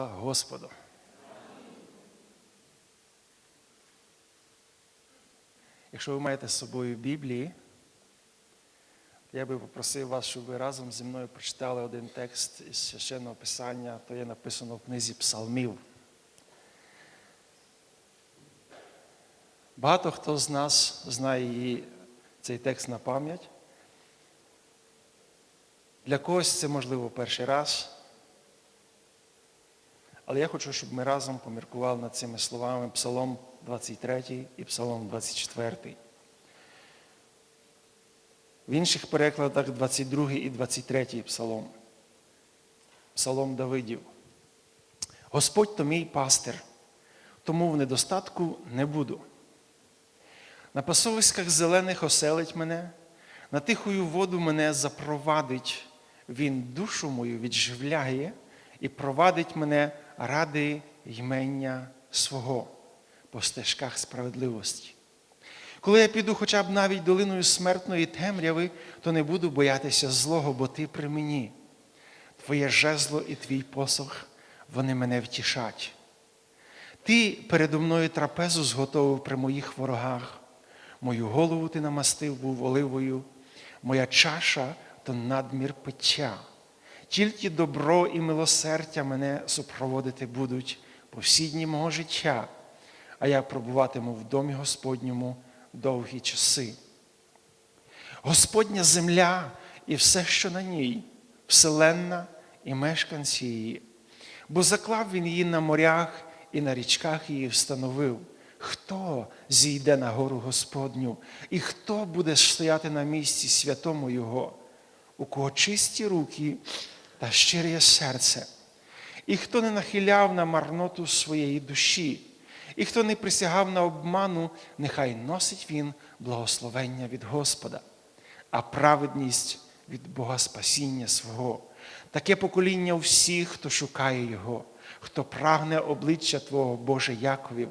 Господу. Якщо ви маєте з собою Біблії, я би попросив вас, щоб ви разом зі мною прочитали один текст із священного писання, то є написано в книзі Псалмів. Багато хто з нас знає її, цей текст на пам'ять. Для когось це можливо перший раз. Але я хочу, щоб ми разом поміркували над цими словами Псалом 23 і Псалом 24. В інших перекладах 22 і 23 Псалом. Псалом Давидів. Господь то мій пастир, тому в недостатку не буду. На пасовиськах зелених оселить мене, на тихою воду мене запровадить, Він душу мою відживляє і провадить мене ради ймення свого по стежках справедливості. Коли я піду хоча б навіть долиною смертної темряви, то не буду боятися злого, бо ти при мені. Твоє жезло і твій посох, вони мене втішать. Ти передо мною трапезу зготовив при моїх ворогах. Мою голову ти намастив був оливою, моя чаша то надмір пиття. Тільки добро і милосердя мене супроводити будуть по всі дні мого життя, а я пробуватиму в домі Господньому довгі часи. Господня земля і все, що на ній, вселенна і мешканці її, бо заклав він її на морях і на річках її встановив. Хто зійде на гору Господню, і хто буде стояти на місці святому Його, у кого чисті руки та щире серце, і хто не нахиляв на марноту своєї душі, і хто не присягав на обману, нехай носить він благословення від Господа, а праведність від Бога спасіння свого. Таке покоління всіх, хто шукає Його, хто прагне обличчя Твого, Боже Яковів.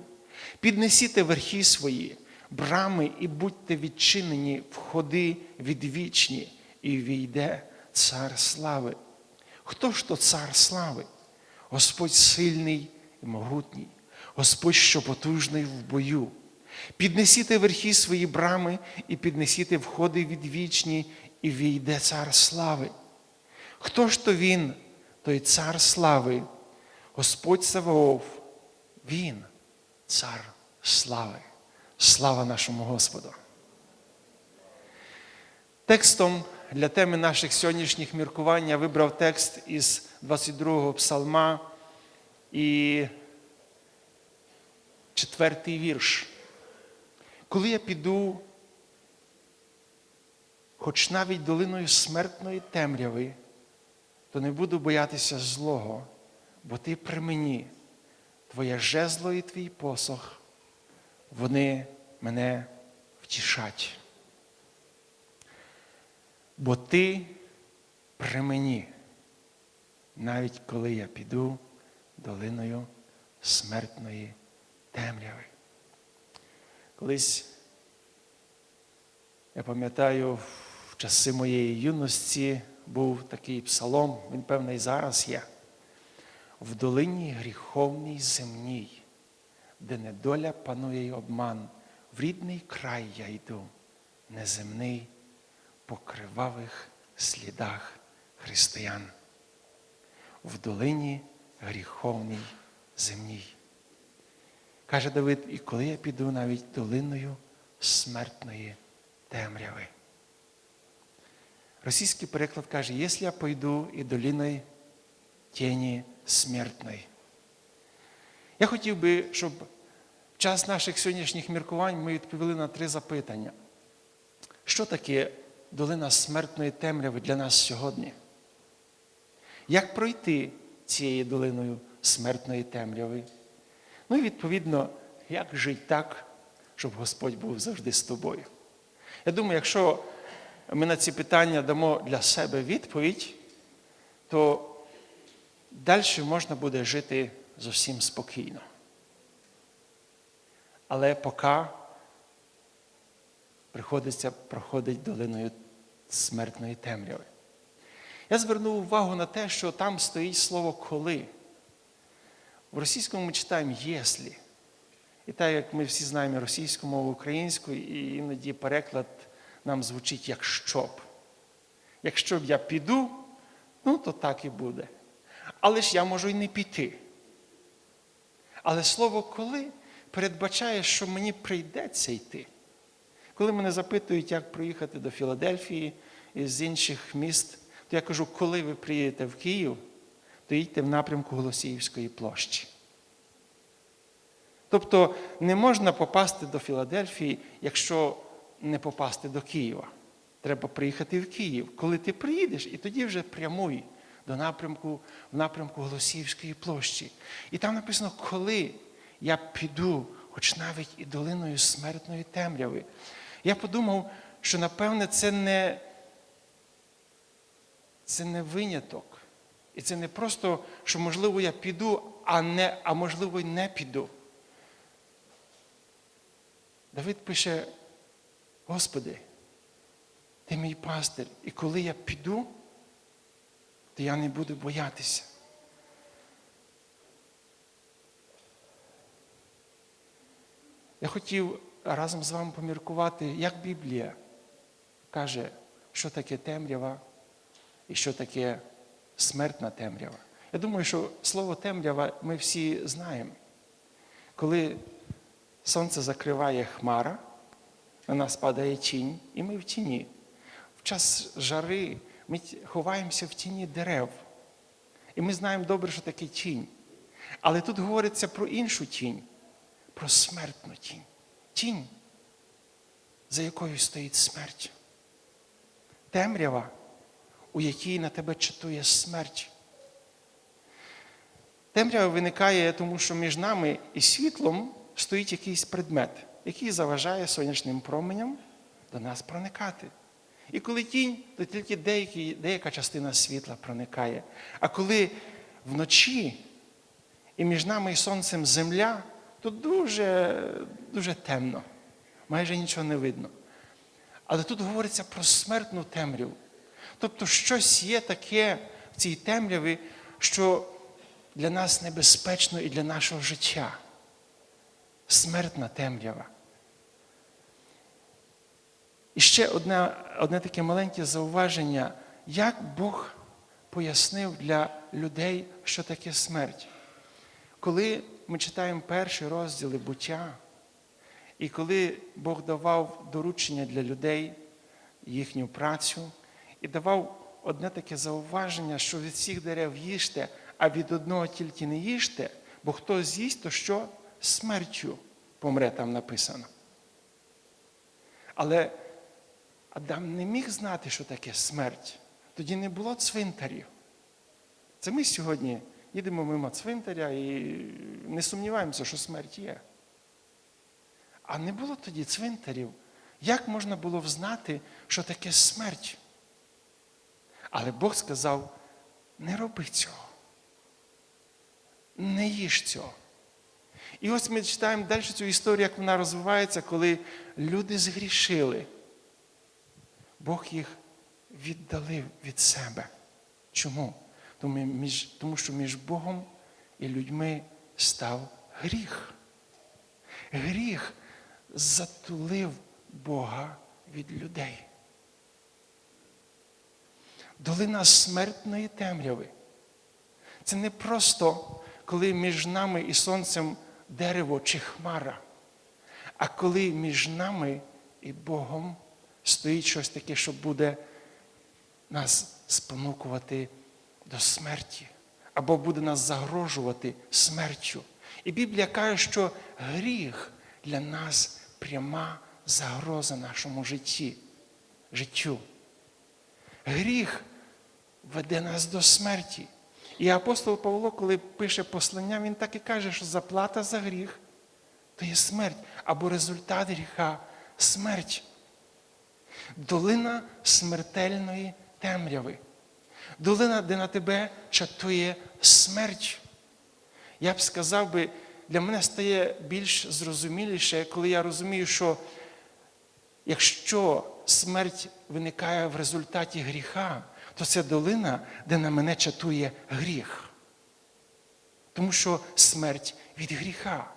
Піднесіте верхи свої, брами і будьте відчинені, входи відвічні, і війде цар слави. Хто ж то цар слави? Господь сильний і могутній, Господь що потужний в бою. Піднесіте верхи свої брами і піднесіте входи відвічні, і війде цар слави. Хто ж то він, той цар слави, Господь Саваоф, Він, цар слави. Слава нашому Господу. Текстом для теми наших сьогоднішніх міркувань я вибрав текст із 22-го псалма і четвертий вірш. Коли я піду, хоч навіть долиною смертної темряви, то не буду боятися злого, бо ти при мені, твоє жезло і твій посох, вони мене втішать бо ти при мені, навіть коли я піду долиною смертної темряви. Колись, я пам'ятаю, в часи моєї юності був такий псалом, він певний зараз є. В долині гріховній земній, де недоля панує й обман, в рідний край я йду, неземний по кривавих слідах християн, в долині гріховній земній. Каже Давид, і коли я піду навіть долиною смертної темряви. Російський переклад каже, якщо я пойду і долиною тіні смертної. Я хотів би, щоб в час наших сьогоднішніх міркувань ми відповіли на три запитання. Що таке долина смертної темряви для нас сьогодні. Як пройти цією долиною смертної темряви? Ну і відповідно, як жити так, щоб Господь був завжди з тобою? Я думаю, якщо ми на ці питання дамо для себе відповідь, то далі можна буде жити зовсім спокійно. Але поки приходиться проходить долиною смертної темряви. Я звернув увагу на те, що там стоїть слово коли. В російському ми читаємо «єслі». І так як ми всі знаємо російську мову, українську, і іноді переклад нам звучить як щоб. Якщо б я піду, ну то так і буде. Але ж я можу й не піти. Але слово коли передбачає, що мені прийдеться йти. Коли мене запитують, як проїхати до Філадельфії і з інших міст, то я кажу, коли ви приїдете в Київ, то їдьте в напрямку Голосіївської площі. Тобто не можна попасти до Філадельфії, якщо не попасти до Києва. Треба приїхати в Київ. Коли ти приїдеш, і тоді вже прямуй до напрямку, в напрямку Голосіївської площі. І там написано, коли я піду, хоч навіть і долиною смертної темряви. Я подумав, що напевне це не, це не виняток. І це не просто, що можливо я піду, а, не, а можливо й не піду. Давид пише, Господи, ти мій пастир, і коли я піду, то я не буду боятися. Я хотів разом з вами поміркувати, як Біблія каже, що таке темрява і що таке смертна темрява. Я думаю, що слово темрява ми всі знаємо. Коли сонце закриває хмара, на нас падає тінь, і ми в тіні. В час жари ми ховаємося в тіні дерев. І ми знаємо добре, що таке тінь. Але тут говориться про іншу тінь, про смертну тінь. Тінь, за якою стоїть смерть. Темрява, у якій на тебе чатує смерть. Темрява виникає, тому що між нами і світлом стоїть якийсь предмет, який заважає сонячним променям до нас проникати. І коли тінь, то тільки деякі, деяка частина світла проникає. А коли вночі і між нами і сонцем земля, то дуже, дуже темно, майже нічого не видно. Але тут говориться про смертну темряву. Тобто щось є таке в цій темряві, що для нас небезпечно і для нашого життя. Смертна темрява. І ще одне, одне таке маленьке зауваження, як Бог пояснив для людей, що таке смерть. Коли ми читаємо перші розділи буття, і коли Бог давав доручення для людей, їхню працю, і давав одне таке зауваження, що від всіх дерев їжте, а від одного тільки не їжте, бо хто з'їсть, то що смертю помре там написано. Але Адам не міг знати, що таке смерть. Тоді не було цвинтарів. Це ми сьогодні їдемо мимо цвинтаря і не сумніваємося, що смерть є. А не було тоді цвинтарів. Як можна було взнати, що таке смерть? Але Бог сказав: не роби цього. Не їж цього. І ось ми читаємо далі цю історію, як вона розвивається, коли люди згрішили. Бог їх віддалив від себе. Чому? Тому, що між Богом і людьми став гріх. Гріх затулив Бога від людей. Долина смертної темряви. Це не просто коли між нами і сонцем дерево чи хмара, а коли між нами і Богом стоїть щось таке, що буде нас спонукувати до смерті, або буде нас загрожувати смертю. І Біблія каже, що гріх для нас пряма загроза нашому житті, життю. Гріх веде нас до смерті. І апостол Павло, коли пише послання, він так і каже, що заплата за гріх то є смерть, або результат гріха смерть. Долина смертельної темряви. Долина, де на тебе чатує смерть. Я б сказав би, для мене стає більш зрозуміліше, коли я розумію, що якщо смерть виникає в результаті гріха, то це долина, де на мене чатує гріх. Тому що смерть від гріха.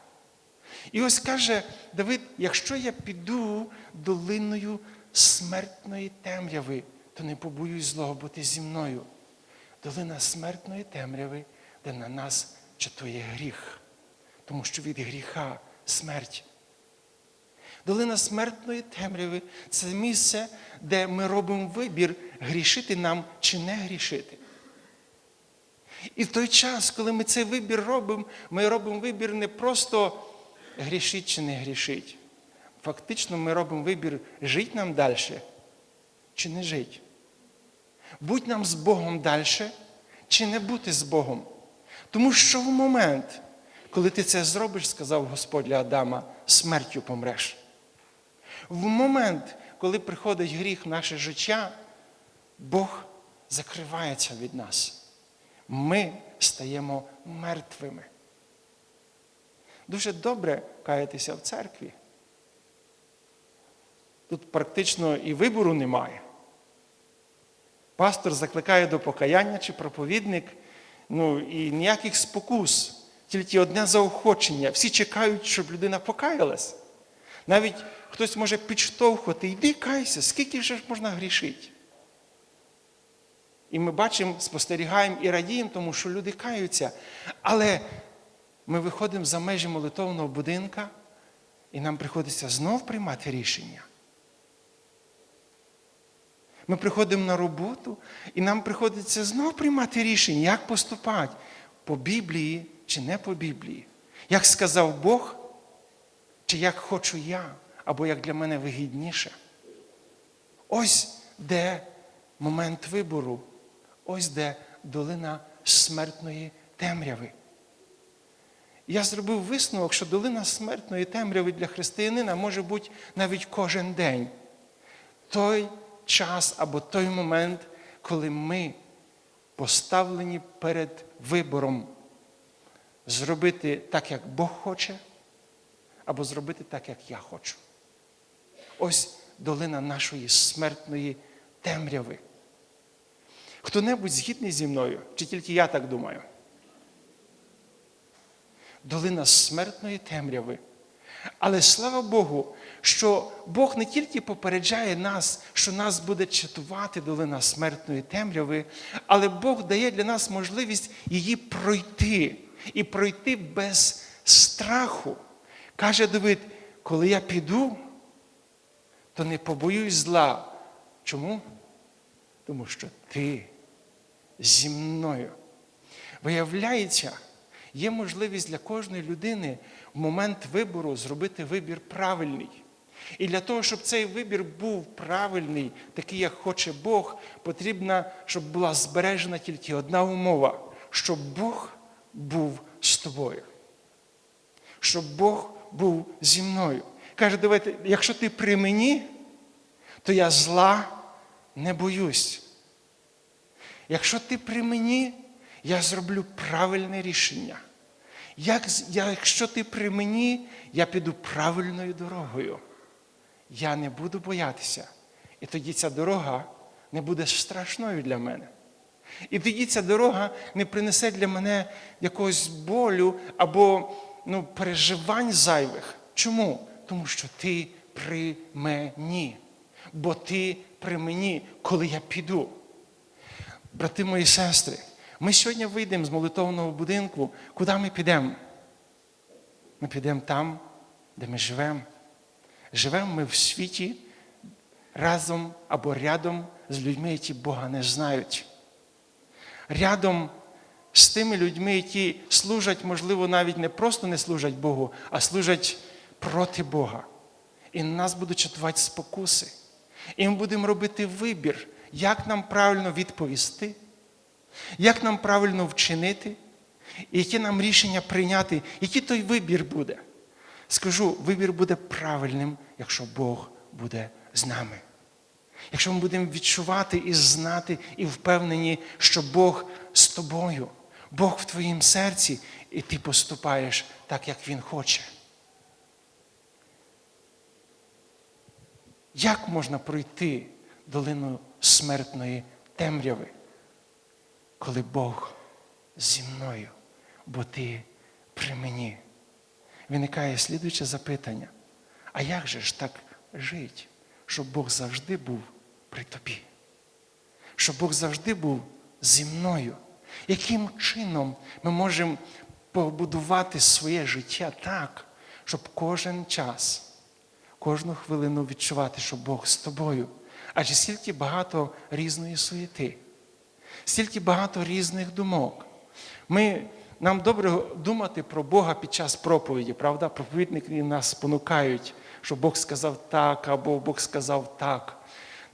І ось каже Давид: якщо я піду долиною смертної темряви, то не побоюсь злого бути зі мною. Долина смертної темряви, де на нас чатує гріх, тому що від гріха смерть. Долина смертної темряви це місце, де ми робимо вибір, грішити нам чи не грішити. І в той час, коли ми цей вибір робимо, ми робимо вибір не просто грішить чи не грішить. Фактично ми робимо вибір, жить нам далі чи не жить. Будь нам з Богом далі, чи не бути з Богом. Тому що в момент, коли ти це зробиш, сказав Господь для Адама, смертю помреш. В момент, коли приходить гріх в наше життя, Бог закривається від нас. Ми стаємо мертвими. Дуже добре каятися в церкві. Тут практично і вибору немає. Пастор закликає до покаяння чи проповідник, ну і ніяких спокус, тільки одне заохочення. Всі чекають, щоб людина покаялась. Навіть хтось може підштовхувати, йди кайся, скільки ж можна грішити. І ми бачимо, спостерігаємо і радіємо, тому що люди каються. Але ми виходимо за межі молитовного будинка, і нам приходиться знов приймати рішення. Ми приходимо на роботу, і нам приходиться знов приймати рішення, як поступати по Біблії чи не по Біблії. Як сказав Бог, чи як хочу я, або як для мене вигідніше. Ось де момент вибору, ось де долина смертної темряви. Я зробив висновок, що долина смертної темряви для християнина може бути навіть кожен день. Той час або той момент, коли ми поставлені перед вибором зробити так, як Бог хоче, або зробити так, як я хочу. Ось долина нашої смертної темряви. Хто-небудь згідний зі мною, чи тільки я так думаю? Долина смертної темряви. Але слава Богу, що Бог не тільки попереджає нас, що нас буде чатувати долина смертної темряви, але Бог дає для нас можливість її пройти і пройти без страху. Каже Давид, коли я піду, то не побоюсь зла. Чому? Тому що ти зі мною. Виявляється, є можливість для кожної людини момент вибору зробити вибір правильний. І для того, щоб цей вибір був правильний, такий, як хоче Бог, потрібно, щоб була збережена тільки одна умова, щоб Бог був з тобою. Щоб Бог був зі мною. Каже, давайте, якщо ти при мені, то я зла не боюсь. Якщо ти при мені, я зроблю правильне рішення. Як, Якщо ти при мені, я піду правильною дорогою. Я не буду боятися. І тоді ця дорога не буде страшною для мене. І тоді ця дорога не принесе для мене якогось болю або ну, переживань зайвих. Чому? Тому що ти при мені. Бо ти при мені, коли я піду. Брати мої сестри, ми сьогодні вийдемо з молитовного будинку. Куди ми підемо? Ми підемо там, де ми живемо. Живемо ми в світі разом або рядом з людьми, які Бога не знають. Рядом з тими людьми, які служать, можливо, навіть не просто не служать Богу, а служать проти Бога. І на нас будуть чатувати спокуси. І ми будемо робити вибір, як нам правильно відповісти, як нам правильно вчинити, і яке нам рішення прийняти, який той вибір буде. Скажу, вибір буде правильним, якщо Бог буде з нами. Якщо ми будемо відчувати і знати, і впевнені, що Бог з тобою, Бог в твоїм серці, і ти поступаєш так, як Він хоче. Як можна пройти долину смертної темряви, коли Бог зі мною? бо ти при мені. Виникає слідуюче запитання. А як же ж так жити, щоб Бог завжди був при тобі? Щоб Бог завжди був зі мною? Яким чином ми можемо побудувати своє життя так, щоб кожен час, кожну хвилину відчувати, що Бог з тобою? Адже стільки багато різної суєти, стільки багато різних думок. Ми, Нам добре думати про Бога під час проповіді, правда? Проповідники нас спонукають, що Бог сказав так, або Бог сказав так.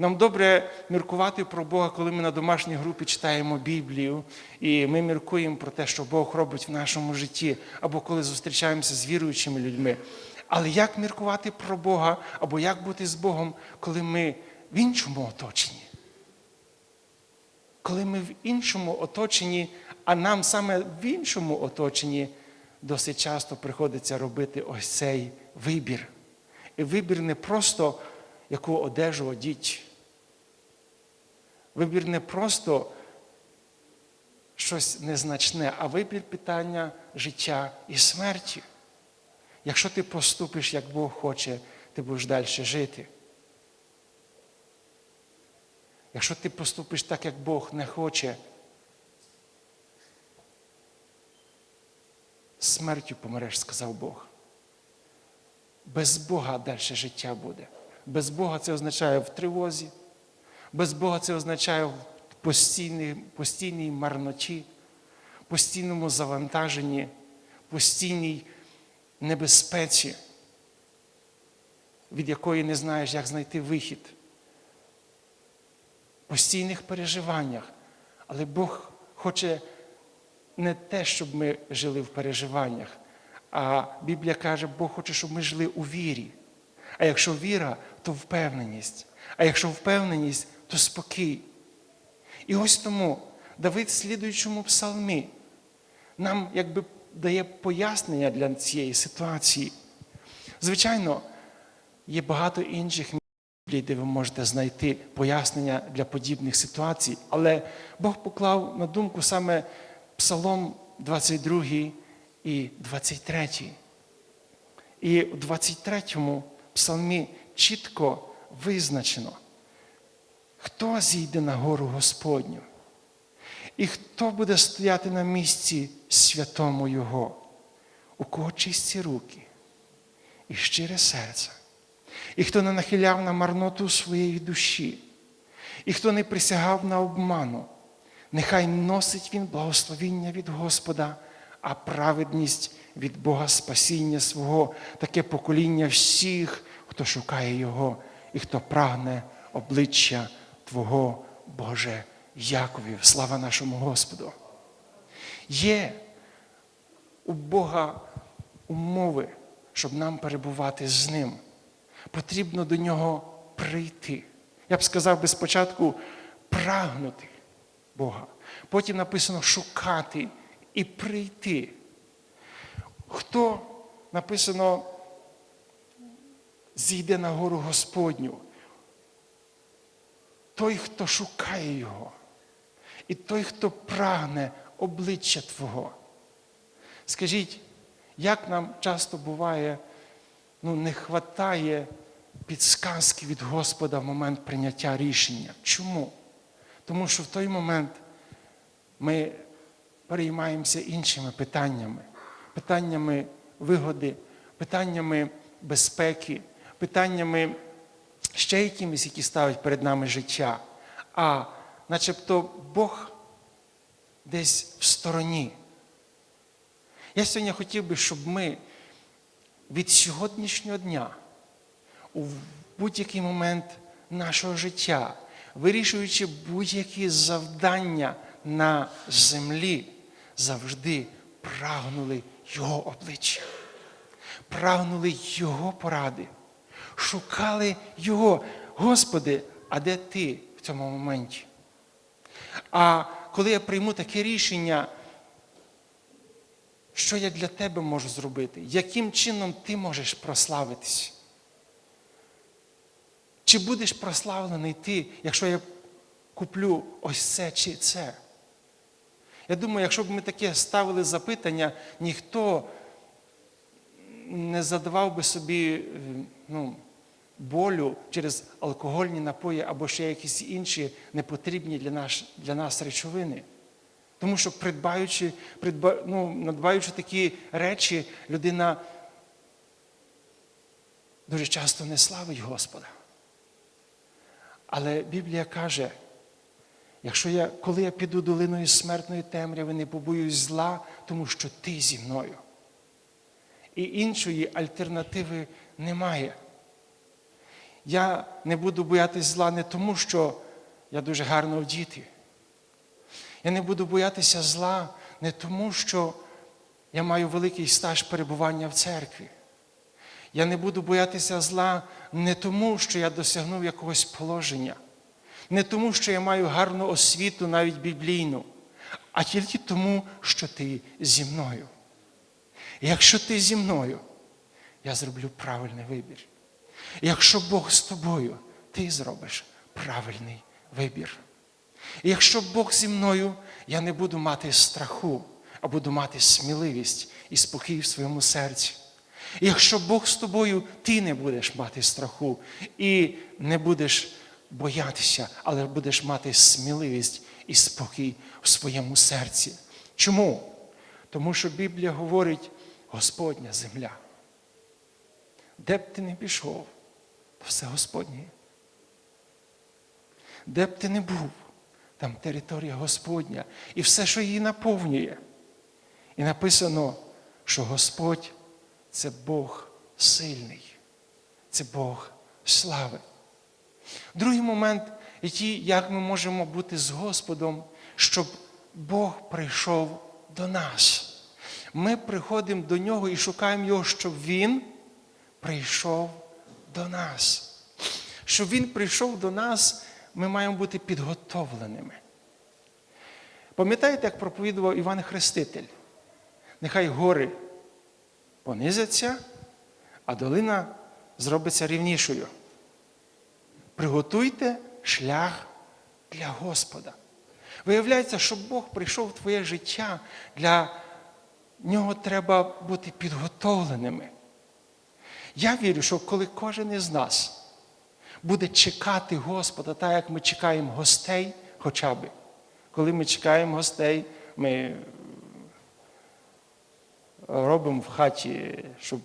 Нам добре міркувати про Бога, коли ми на домашній групі читаємо Біблію, і ми міркуємо про те, що Бог робить в нашому житті, або коли зустрічаємося з віруючими людьми. Але як міркувати про Бога, або як бути з Богом, коли ми в іншому оточенні? Коли ми в іншому оточенні, а нам саме в іншому оточенні досить часто приходиться робити ось цей вибір. І вибір не просто яку одежу одіть. Вибір не просто щось незначне, а вибір питання життя і смерті. Якщо ти поступиш, як Бог хоче, ти будеш далі жити. Якщо ти поступиш так, як Бог не хоче, смертю помреш, сказав Бог. Без Бога далі життя буде. Без Бога це означає в тривозі, без Бога це означає в постійній, постійній марноті, постійному завантаженні, постійній небезпеці, від якої не знаєш, як знайти вихід, постійних переживаннях. Але Бог хоче не те, щоб ми жили в переживаннях, а Біблія каже, Бог хоче, щоб ми жили у вірі. А якщо віра, то впевненість. А якщо впевненість, то спокій. І ось тому Давид в слідуючому псалмі нам якби дає пояснення для цієї ситуації. Звичайно, є багато інших місць, де ви можете знайти пояснення для подібних ситуацій, але Бог поклав на думку саме Псалом 22 і 23. І у 23 псалмі чітко визначено, хто зійде на гору Господню, і хто буде стояти на місці святому Його, у кого чисті руки і щире серце, і хто не нахиляв на марноту своєї душі, і хто не присягав на обману, нехай носить він благословіння від Господа, а праведність від Бога спасіння свого, таке покоління всіх, хто шукає Його і хто прагне обличчя Твого, Боже, Яковів. Слава нашому Господу. Є у Бога умови, щоб нам перебувати з Ним. Потрібно до нього прийти. Я б сказав би спочатку прагнути Бога. Потім написано шукати і прийти. Хто написано зійде на гору Господню? Той, хто шукає Його, і той, хто прагне обличчя Твого. Скажіть, як нам часто буває, ну, не вистачає підсказки від Господа в момент прийняття рішення. Чому? Тому що в той момент ми переймаємося іншими питаннями, питаннями вигоди, питаннями безпеки, питаннями ще якимись, які ставить перед нами життя. А начебто Бог десь в стороні. Я сьогодні хотів би, щоб ми від сьогоднішнього дня у будь-який момент нашого життя, вирішуючи будь-які завдання на землі, завжди прагнули Його обличчя, прагнули Його поради, шукали Його. Господи, а де ти в цьому моменті? А коли я прийму таке рішення, що я для тебе можу зробити? Яким чином ти можеш прославитись? Чи будеш прославлений ти, якщо я куплю ось це чи це? Я думаю, якщо б ми таке ставили запитання, ніхто не задавав би собі е, ну, болю через алкогольні напої або ще якісь інші непотрібні для нас, для нас речовини. Тому що придбаючи, придба, ну, надбаючи такі речі, людина дуже часто не славить Господа. Але Біблія каже, якщо я, коли я піду долиною смертної темряви, не побоюсь зла, тому що ти зі мною. І іншої альтернативи немає. Я не буду боятись зла не тому, що я дуже гарно вдіти. Я не буду боятися зла не тому, що я маю великий стаж перебування в церкві. Я не буду боятися зла не тому, що я досягнув якогось положення, не тому, що я маю гарну освіту, навіть біблійну, а тільки тому, що ти зі мною. І якщо ти зі мною, я зроблю правильний вибір. І якщо Бог з тобою, ти зробиш правильний вибір. І якщо Бог зі мною, я не буду мати страху, а буду мати сміливість і спокій в своєму серці. І якщо Бог з тобою, ти не будеш мати страху і не будеш боятися, але будеш мати сміливість і спокій в своєму серці. Чому? Тому що Біблія говорить Господня земля. Де б ти не пішов, то все Господнє. Де б ти не був, там територія Господня і все, що її наповнює. І написано, що Господь це Бог сильний, це Бог слави. Другий момент, який, як ми можемо бути з Господом, щоб Бог прийшов до нас. Ми приходимо до Нього і шукаємо Його, щоб Він прийшов до нас. Щоб Він прийшов до нас, ми маємо бути підготовленими. Пам'ятаєте, як проповідував Іван Хреститель? Нехай гори понизяться, а долина зробиться рівнішою. Приготуйте шлях для Господа. Виявляється, щоб Бог прийшов в твоє життя, для нього треба бути підготовленими. Я вірю, що коли кожен із нас буде чекати Господа, так як ми чекаємо гостей, хоча б, коли ми чекаємо гостей, ми робимо в хаті, щоб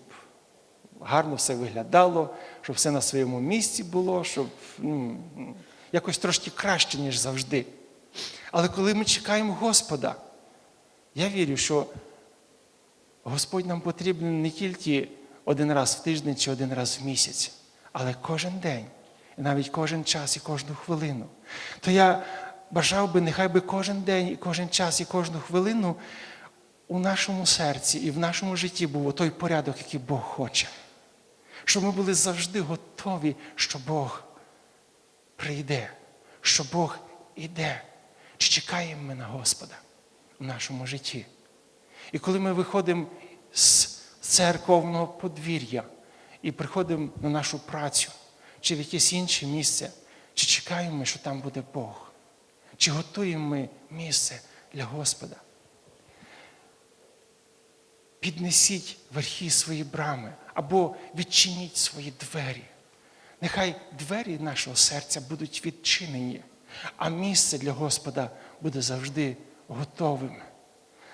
гарно все виглядало, щоб все на своєму місці було, щоб ну, якось трошки краще, ніж завжди. Але коли ми чекаємо Господа, я вірю, що Господь нам потрібен не тільки один раз в тиждень чи один раз в місяць, але кожен день, і навіть кожен час і кожну хвилину. То я бажав би, нехай би кожен день, і кожен час, і кожну хвилину у нашому серці і в нашому житті був той порядок, який Бог хоче. Щоб ми були завжди готові, що Бог прийде, що Бог іде. Чи чекаємо ми на Господа в нашому житті? І коли ми виходимо з церковного подвір'я і приходимо на нашу працю чи в якесь інше місце, чи чекаємо ми, що там буде Бог? Чи готуємо ми місце для Господа? Піднесіть верхи свої брами або відчиніть свої двері. Нехай двері нашого серця будуть відчинені, а місце для Господа буде завжди готовим.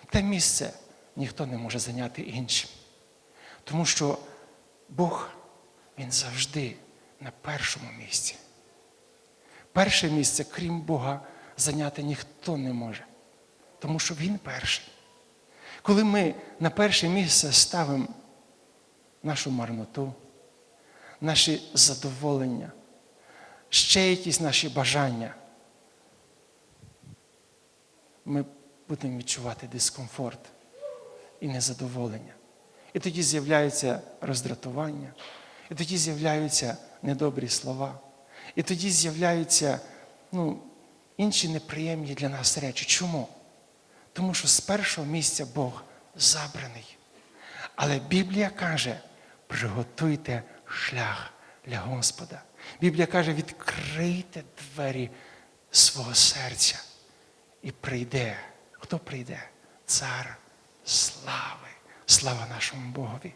Те місце ніхто не може зайняти іншим. Тому що Бог, Він завжди на першому місці. Перше місце, крім Бога, зайняти ніхто не може, тому що Він перший. Коли ми на перше місце ставимо нашу марноту, наші задоволення, ще якісь наші бажання, ми будемо відчувати дискомфорт і незадоволення. І тоді з'являється роздратування, і тоді з'являються недобрі слова, і тоді з'являються ну, інші неприємні для нас речі. Чому? Тому що з першого місця Бог забраний. Але Біблія каже, приготуйте шлях для Господа. Біблія каже, відкрийте двері свого серця і прийде Хто прийде? Цар слави. Слава нашому Богові.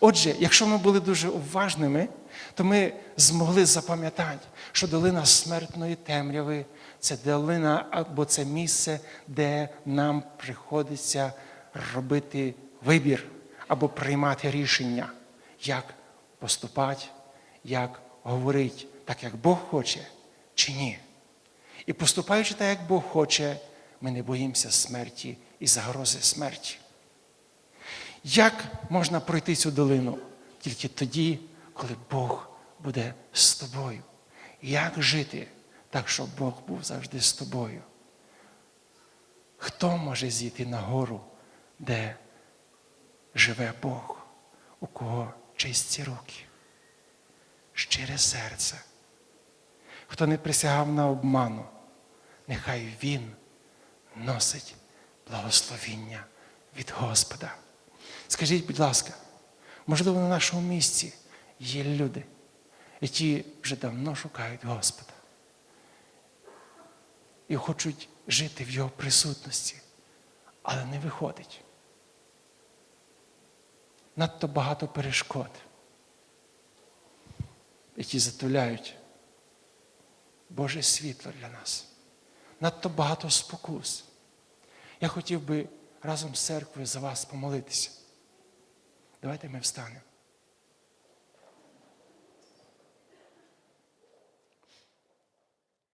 Отже, якщо ми були дуже уважними, то ми змогли запам'ятати, що долина смертної темряви це долина або це місце, де нам приходиться робити вибір або приймати рішення, як поступати, як говорити, так як Бог хоче чи ні. І поступаючи так, як Бог хоче, ми не боїмося смерті і загрози смерті. Як можна пройти цю долину? Тільки тоді, коли Бог буде з тобою. Як жити так, щоб Бог був завжди з тобою? Хто може зійти на гору, де живе Бог, у кого чисті руки, щире серце? Хто не присягав на обману, нехай він носить благословіння від Господа. Скажіть, будь ласка, можливо, на нашому місці є люди, які вже давно шукають Господа і хочуть жити в Його присутності, але не виходить. Надто багато перешкод, які затуляють Боже світло для нас. Надто багато спокус. Я хотів би разом з церквою за вас помолитися. Давайте ми встанемо.